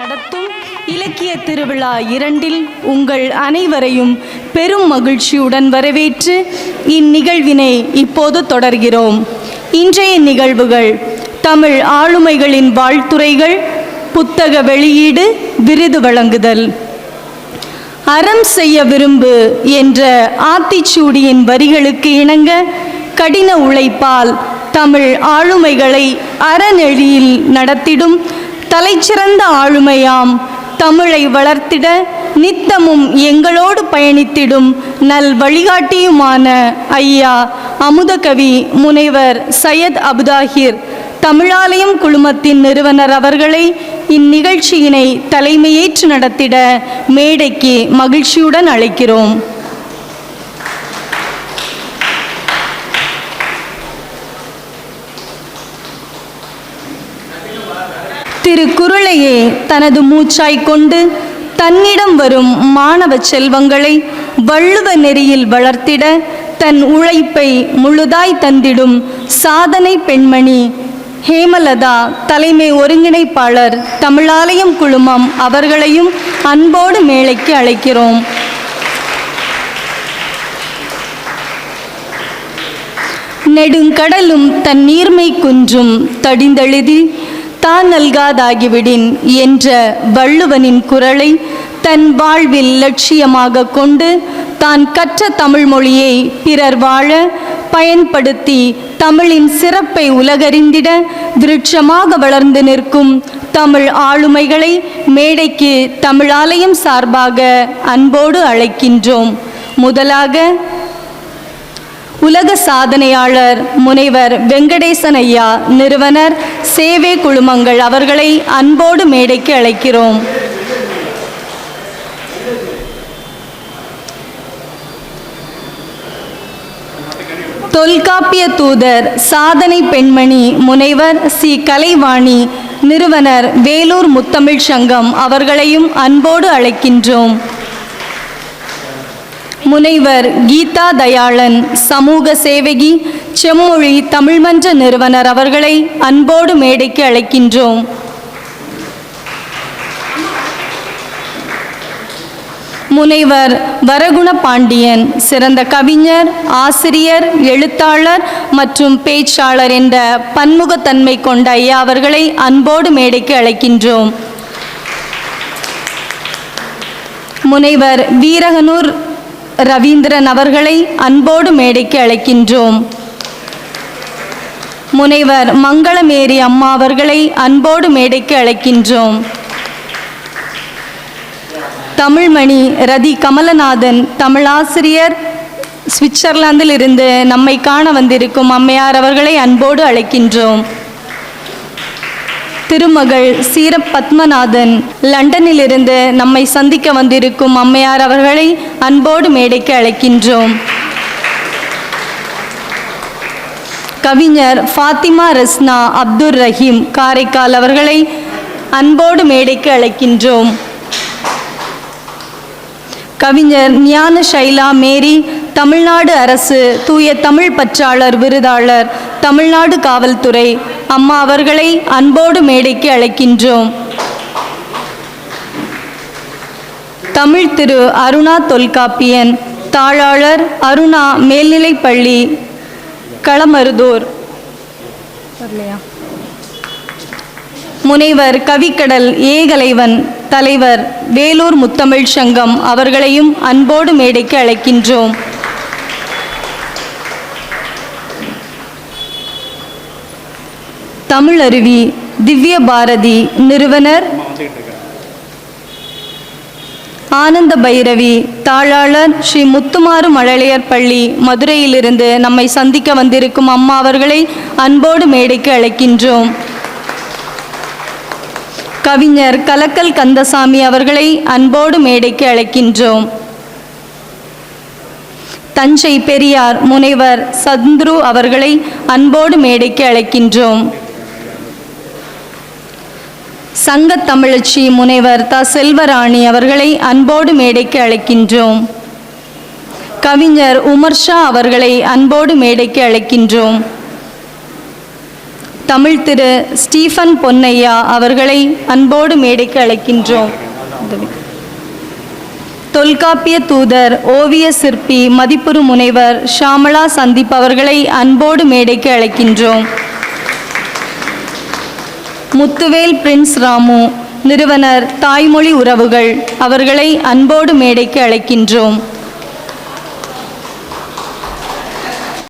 நடத்தும் இலக்கிய திருவிழா இரண்டில் உங்கள் அனைவரையும் பெரும் மகிழ்ச்சியுடன் வரவேற்று இந்நிகழ்வினை இப்போது தொடர்கிறோம். இன்றைய நிகழ்வுகள் தமிழ் ஆளுமைகளின் வாழ்த்துரைகள் புத்தக வெளியீடு விருது வழங்குதல். அறம் செய்ய விரும்பு என்ற ஆத்திச்சூடியின் வரிகளுக்கு இணங்க கடின உழைப்பால் தமிழ் ஆளுமைகளை அறநெழியில் நடத்திடும் தலைச்சிறந்த ஆளுமையாம். தமிழை வளர்த்திட நித்தமும் எங்களோடு பயணித்திடும் நல் வழிகாட்டியுமான ஐயா அமுதகவி முனைவர் சையத் அபுதாஹிர் தமிழாலயம் குழுமத்தின் நிறுவனர் அவர்களை இந்நிகழ்ச்சியினை தலைமையேற்று நடத்திட மேடைக்கு மகிழ்ச்சியுடன் அழைக்கிறோம். திரு குருளையே தனது மூச்சாய் கொண்டு தன்னிடம் வரும் மாணவ செல்வங்களை வள்ளுவ நெறியில் வளர்த்திட தன் உழைப்பை முழுதாய் தந்திடும் சாதனை பெண்மணி ஹேமலதா தலைமை ஒருங்கிணைப்பாளர் தமிழாலயம் குழுமம் அவர்களையும் அன்போடு மேலைக்கு அழைக்கிறோம். நெடுங்கடலும் தன் நீர்மை குன்றும் தடிந்தெழுதி தான் நல்காதாகிவிடின் என்ற வள்ளுவனின் குரலை தன் வாழ்வில் லட்சியமாக கொண்டு தான் கற்ற தமிழ் மொழியை பிறர் வாழ பயன்படுத்தி தமிழின் சிறப்பை உலகறிந்திட விருட்சமாக வளர்ந்து நிற்கும் தமிழ் ஆளுமைகளை மேடைக்கு தமிழாலயம் சார்பாக அன்போடு அழைக்கின்றோம். முதலாக உலக சாதனையாளர் முனைவர் வெங்கடேசன் ஐயா நிறுவனர் சேவை குழுமங்கள் அவர்களை அன்போடு மேடைக்கு அழைக்கிறோம். தொல்காப்பிய தூதர் சாதனை பெண்மணி முனைவர் சி. கலைவாணி நிறுவனர் வேலூர் முத்தமிழ் சங்கம் அவர்களையும் அன்போடு அழைக்கின்றோம். முனைவர் கீதா தயாளன் சமூக சேவகி செம்மொழி தமிழ்மன்ற நிறுவனர் அவர்களை அன்போடு மேடைக்கு அழைக்கின்றோம். முனைவர் வரகுண பாண்டியன் சிறந்த கவிஞர் ஆசிரியர் எழுத்தாளர் மற்றும் பேச்சாளர் என்ற பன்முகத்தன்மை கொண்ட ஐயா அவர்களை அன்போடு மேடைக்கு அழைக்கின்றோம். முனைவர் வீரகனூர் ரவீந்திரன் அவர்களை அன்போடு மேடைக்கு அழைக்கின்றோம். முனைவர் மங்களமேரி அம்மா அவர்களை அன்போடு மேடைக்கு அழைக்கின்றோம். தமிழ்மணி ரதி கமலநாதன் தமிழாசிரியர் சுவிட்சர்லாந்தில் இருந்து நம்மை காண வந்திருக்கும் அம்மையார் அவர்களை அன்போடு அழைக்கின்றோம். திருமகள் சீரப்பத்மநாதன் லண்டனிலிருந்து நம்மை சந்திக்க வந்திருக்கும் அம்மையார் அவர்களை அன்போடு மேடைக்கு அழைக்கின்றோம். கவிஞர் ஃபாத்திமா ரஸ்னா அப்துர் ரஹீம் காரைக்கால் அவர்களை அன்போடு மேடைக்கு அழைக்கின்றோம். கவிஞர் ஞான ஷைலா மேரி தமிழ்நாடு அரசு தூய தமிழ் பற்றாளர் விருதாளர் தமிழ்நாடு காவல்துறை அம்மா அவர்களை அன்போடு மேடைக்கு அழைக்கின்றோம். தமிழ் திரு அருணா தொல்காப்பியன் தாளாளர் அருணா மேல்நிலைப்பள்ளி களமருதூர். முனைவர் கவிக்கடல் ஏகலைவன் தலைவர் வேலூர் முத்தமிழ் சங்கம் அவர்களையும் அன்போடு மேடைக்கு அழைக்கின்றோம். தமிழருவி திவ்ய பாரதி நிறுவனர். ஆனந்த பைரவி தாளாளர் ஸ்ரீ முத்துமாறு மழலையர் பள்ளி மதுரையிலிருந்து நம்மை சந்திக்க வந்திருக்கும் அம்மா அவர்களை அன்போடு மேடைக்கு அழைக்கின்றோம். கவிஞர் கலக்கல் கந்தசாமி அவர்களை அன்போடு மேடைக்கு அழைக்கின்றோம். தஞ்சை பெரியார் முனைவர் சந்துரு அவர்களை அன்போடு மேடைக்கு அழைக்கின்றோம். சங்க தமிழச்சி முனைவர் த செல்வராணி அவர்களை அன்போடு மேடைக்கு அழைக்கின்றோம். கவிஞர் உமர்ஷா அவர்களை அன்போடு மேடைக்கு அழைக்கின்றோம். தமிழ் திரு ஸ்டீஃபன் பொன்னையா அவர்களை அன்போடு மேடைக்கு அழைக்கின்றோம். தொல்காப்பிய தூதர் ஓவிய சிற்பி மதிப்புறு முனைவர் ஷாமலா சந்தீப் அவர்களை அன்போடு மேடைக்கு அழைக்கின்றோம். முத்துவேல் பிரின்ஸ் ராமு நிறுவனர் தாய்மொழி உறவுகள் அவர்களை அன்போடு மேடைக்கு அழைக்கின்றோம்.